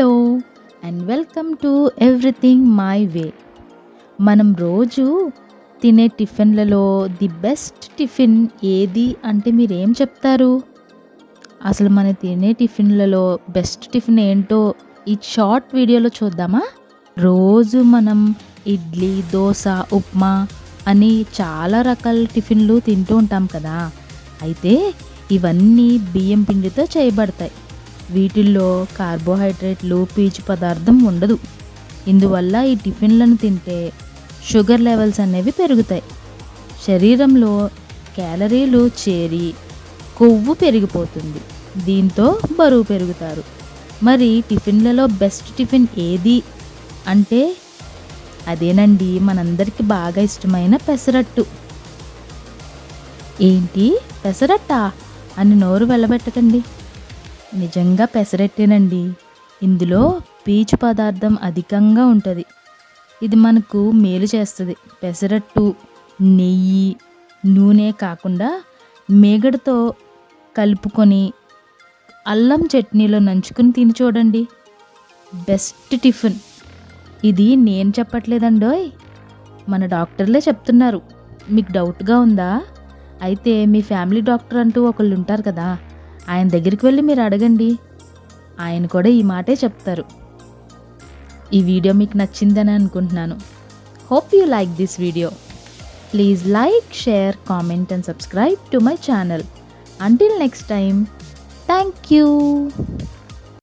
Hello and welcome to everything my way. మనం రోజు తినే టిఫిన్లలో ది బెస్ట్ టిఫిన్ ఏది అంటే మీరు ఏం చెప్తారు? అసలు మన తినే టిఫిన్లలో బెస్ట్ టిఫిన్ ఏంటో ఈ షార్ట్ వీడియోలో చూద్దామా? రోజు మనం ఇడ్లీ దోశ ఉప్మా అని చాలా రకాల టిఫిన్లు తింటూ ఉంటాం కదా. అయితే ఇవన్నీ బియ్యం పిండితో చేయబడతాయి. వీటిల్లో కార్బోహైడ్రేట్లు పీచు పదార్థం ఉండదు. ఇందువల్ల ఈ టిఫిన్లను తింటే షుగర్ లెవెల్స్ అనేవి పెరుగుతాయి. శరీరంలో క్యాలరీలు చేరి కొవ్వు పెరిగిపోతుంది. దీంతో బరువు పెరుగుతారు. మరి టిఫిన్లలో బెస్ట్ టిఫిన్ ఏది? అంటే అదేనండి మనందరికీ బాగా ఇష్టమైన పెసరట్టు. ఏంటి? పెసరట్టా? అని నోరు వెళ్ళబెట్టకండి. నిజంగా పెసరట్టేనండి. ఇందులో పీచు పదార్థం అధికంగా ఉంటుంది. ఇది మనకు మేలు చేస్తుంది. పెసరట్టు నెయ్యి నూనె కాకుండా మేగడతో కలుపుకొని అల్లం చట్నీలో నంచుకుని తిని చూడండి. Best tiffin. ఇది నేను చెప్పట్లేదండోయ్. మన డాక్టర్లే చెప్తున్నారు. మీకు డౌట్గా ఉందా? అయితే మీ ఫ్యామిలీ డాక్టర్ అంటూ ఒకళ్ళు ఉంటారు కదా. ఆయన దగ్గరికి వెళ్ళి మీరు అడగండి. ఆయన కూడా ఈ మాటే చెప్తారు. ఈ వీడియో మీకు నచ్చిందని అనుకుంటున్నాను. Hope you like this video please like share comment and subscribe to my channel until next time thank you